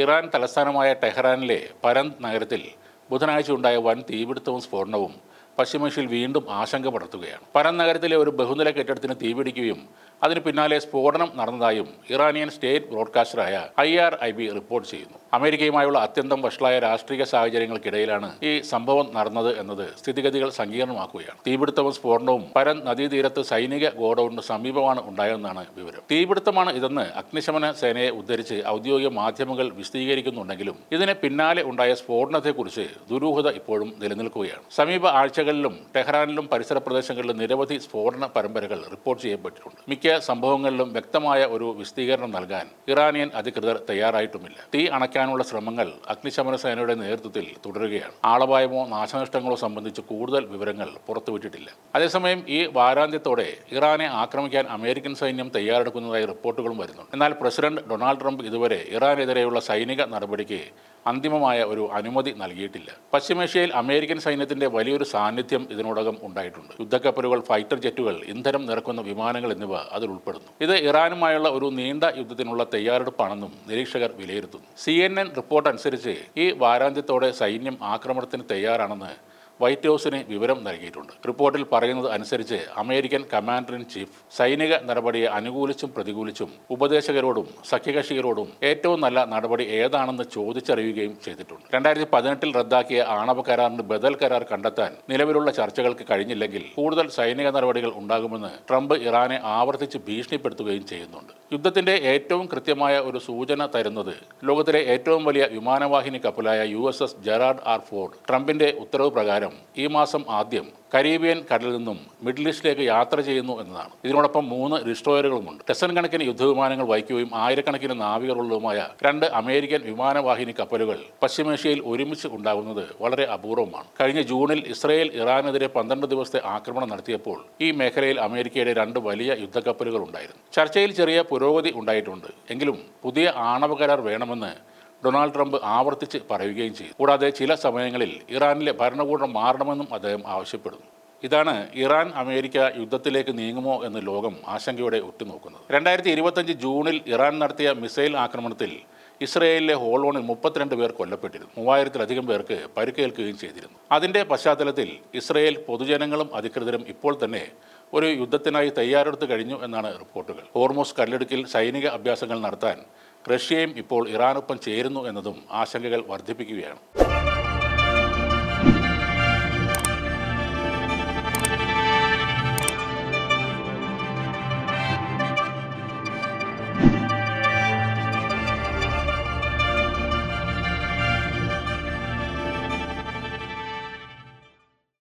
Iran തലസ്ഥാനമായ ടെഹ്റാനിലെ പരന്ത് നഗരത്തിൽ ബുധനാഴ്ച ഉണ്ടായ വൻ തീപിടുത്തവും സ്ഫോടനവും പശ്ചിമേഷ്യയിൽ വീണ്ടും ആശങ്ക പടർത്തുകയാണ്. പരന്ത് നഗരത്തിലെ ഒരു ബഹുനില കെട്ടിടത്തിന് തീപിടിക്കുകയും അതിന് പിന്നാലെ സ്ഫോടനം നടന്നതായും Iranian state ബ്രോഡ്കാസ്റ്ററായ I R I B report ചെയ്യുന്നു. അമേരിക്കയുമായുള്ള അത്യന്തം വഷളായ രാഷ്ട്രീയ സാഹചര്യങ്ങൾക്കിടയിലാണ് ഈ സംഭവം നടന്നത് എന്നത് സ്ഥിതിഗതികൾ സങ്കീർണമാക്കുകയാണ്. തീപിടുത്തവും സ്ഫോടനവും പരൻ നദീതീരത്ത് സൈനിക ഗോഡൌണിന് സമീപമാണ് ഉണ്ടായതെന്നാണ് വിവരം. തീപിടുത്തമാണ് ഇതെന്ന് അഗ്നിശമന സേനയെ ഉദ്ധരിച്ച് ഔദ്യോഗിക മാധ്യമങ്ങൾ വിശദീകരിക്കുന്നുണ്ടെങ്കിലും ഇതിന് പിന്നാലെ ഉണ്ടായ സ്ഫോടനത്തെക്കുറിച്ച് ദുരൂഹത ഇപ്പോഴും നിലനിൽക്കുകയാണ്. സമീപ ആഴ്ചകളിലും ടെഹ്റാനിലും പരിസര പ്രദേശങ്ങളിലും നിരവധി സ്ഫോടന പരമ്പരകൾ റിപ്പോർട്ട് ചെയ്യപ്പെട്ടിട്ടുണ്ട്. മിക്ക സംഭവങ്ങളിലും വ്യക്തമായ ഒരു വിശദീകരണം നൽകാൻ ഇറാനിയൻ അധികൃതർ തയ്യാറായിട്ടുമില്ല. തീ അണയ്ക്കാനുള്ള ശ്രമങ്ങൾ അഗ്നിശമന സേനയുടെ നേതൃത്വത്തിൽ തുടരുകയാണ്. ആളപായമോ നാശനഷ്ടങ്ങളോ സംബന്ധിച്ച് കൂടുതൽ വിവരങ്ങൾ പുറത്തുവിട്ടിട്ടില്ല. അതേസമയം ഈ വാരാന്ത്യത്തോടെ ഇറാനെ ആക്രമിക്കാൻ അമേരിക്കൻ സൈന്യം തയ്യാറെടുക്കുന്നതായി റിപ്പോർട്ടുകളും വരുന്നു എന്നാൽ പ്രസിഡന്റ് ഡൊണാൾഡ് ട്രംപ് ഇതുവരെ ഇറാനെതിരെയുള്ള സൈനിക നടപടിക്ക് അന്തിമമായ ഒരു അനുമതി നൽകിയിട്ടില്ല. പശ്ചിമേഷ്യയിൽ അമേരിക്കൻ സൈന്യത്തിന്റെ വലിയൊരു സാന്നിധ്യം ഇതിനോടകം ഉണ്ടായിട്ടുണ്ട്. യുദ്ധക്കപ്പലുകൾ ഫൈറ്റർ ജെറ്റുകൾ ഇന്ധനം നിറക്കുന്ന വിമാനങ്ങൾ എന്നിവ അതിൽ ഉൾപ്പെടുന്നു. ഇത് ഇറാനുമായുള്ള ഒരു നീണ്ട യുദ്ധത്തിനുള്ള തയ്യാറെടുപ്പാണെന്നും നിരീക്ഷകർ വിലയിരുത്തുന്നു. സി റിപ്പോർട്ട് അനുസരിച്ച് ഈ വാരാന്ത്യത്തോടെ സൈന്യം ആക്രമണത്തിന് തയ്യാറാണെന്ന് വൈറ്റ് ഹൗസിന് വിവരം നൽകിയിട്ടുണ്ട്. റിപ്പോർട്ടിൽ പറയുന്നത് അനുസരിച്ച് അമേരിക്കൻ കമാൻഡർ ഇൻ ചീഫ് സൈനിക നടപടിയെ അനുകൂലിച്ചും പ്രതികൂലിച്ചും ഉപദേശകരോടും സഖ്യകക്ഷികളോടും ഏറ്റവും നല്ല നടപടി ഏതാണെന്ന് ചോദിച്ചറിയുകയും ചെയ്തിട്ടുണ്ട്. രണ്ടായിരത്തി പതിനെട്ടിൽ റദ്ദാക്കിയ ആണവ കരാറിന് ബദൽ കരാർ കണ്ടെത്താൻ നിലവിലുള്ള ചർച്ചകൾക്ക് കഴിഞ്ഞില്ലെങ്കിൽ കൂടുതൽ സൈനിക നടപടികൾ ഉണ്ടാകുമെന്ന് ട്രംപ് ഇറാനെ ആവർത്തിച്ച് ഭീഷണിപ്പെടുത്തുകയും ചെയ്യുന്നുണ്ട്. യുദ്ധത്തിന്റെ ഏറ്റവും കൃത്യമായ ഒരു സൂചന തരുന്നത് ലോകത്തിലെ ഏറ്റവും വലിയ വിമാനവാഹിനി കപ്പലായ U S S Gerald R Ford ട്രംപിന്റെ ഉത്തരവ് പ്രകാരം ഈ മാസം ആദ്യം കരീബിയൻ കടലിൽ നിന്നും മിഡിൽ ഈസ്റ്റിലേക്ക് യാത്ര ചെയ്യുന്നു എന്നതാണ്. ഇതിനോടൊപ്പം മൂന്ന് ഡിസ്ട്രോയറുകളുമുണ്ട്. ഡസൻ കണക്കിന് യുദ്ധവിമാനങ്ങൾ വഹിക്കുകയും ആയിരക്കണക്കിന് നാവികരുള്ളതുമായ രണ്ട് അമേരിക്കൻ വിമാനവാഹിനി കപ്പലുകൾ പശ്ചിമേഷ്യയിൽ ഒരുമിച്ച് ഉണ്ടാകുന്നത് വളരെ അപൂർവമാണ്. കഴിഞ്ഞ ജൂണിൽ ഇസ്രയേൽ ഇറാനെതിരെ പന്ത്രണ്ട് ദിവസത്തെ ആക്രമണം നടത്തിയപ്പോൾ ഈ മേഖലയിൽ അമേരിക്കയുടെ രണ്ട് വലിയ യുദ്ധക്കപ്പലുകൾ ഉണ്ടായിരുന്നു. ചർച്ചയിൽ ചെറിയ പുരോഗതി ഉണ്ടായിട്ടുണ്ട്. എങ്കിലും പുതിയ ആണവ കരാർ വേണമെന്ന് ഡൊണാൾഡ് ട്രംപ് ആവർത്തിച്ച് പറയുകയും ചെയ്തു. കൂടാതെ ചില സമയങ്ങളിൽ ഇറാനിലെ ഭരണകൂടം മാറണമെന്നും അദ്ദേഹം ആവശ്യപ്പെടുന്നു. ഇതാണ് ഇറാൻ അമേരിക്ക യുദ്ധത്തിലേക്ക് നീങ്ങുമോ എന്ന് ലോകം ആശങ്കയോടെ ഉറ്റുനോക്കുന്നത്. രണ്ടായിരത്തി ഇരുപത്തഞ്ച് ജൂണിൽ ഇറാൻ നടത്തിയ മിസൈൽ ആക്രമണത്തിൽ ഇസ്രയേലിലെ ഹോളോണിൽ മുപ്പത്തിരണ്ട് പേർ കൊല്ലപ്പെട്ടിരുന്നു. മൂവായിരത്തിലധികം പേർക്ക് പരിക്കേൽക്കുകയും ചെയ്തിരുന്നു. അതിന്റെ പശ്ചാത്തലത്തിൽ ഇസ്രയേൽ പൊതുജനങ്ങളും അധികൃതരും ഇപ്പോൾ തന്നെ ഒരു യുദ്ധത്തിനായി തയ്യാറെടുത്ത് കഴിഞ്ഞു എന്നാണ് റിപ്പോർട്ടുകൾ. ഹോർമോസ് കല്ലെടുക്കിൽ സൈനിക അഭ്യാസങ്ങൾ നടത്താൻ റഷ്യയും ഇപ്പോൾ ഇറാനൊപ്പം ചേരുന്നു എന്നതും ആശങ്കകൾ വർദ്ധിപ്പിക്കുകയാണ്.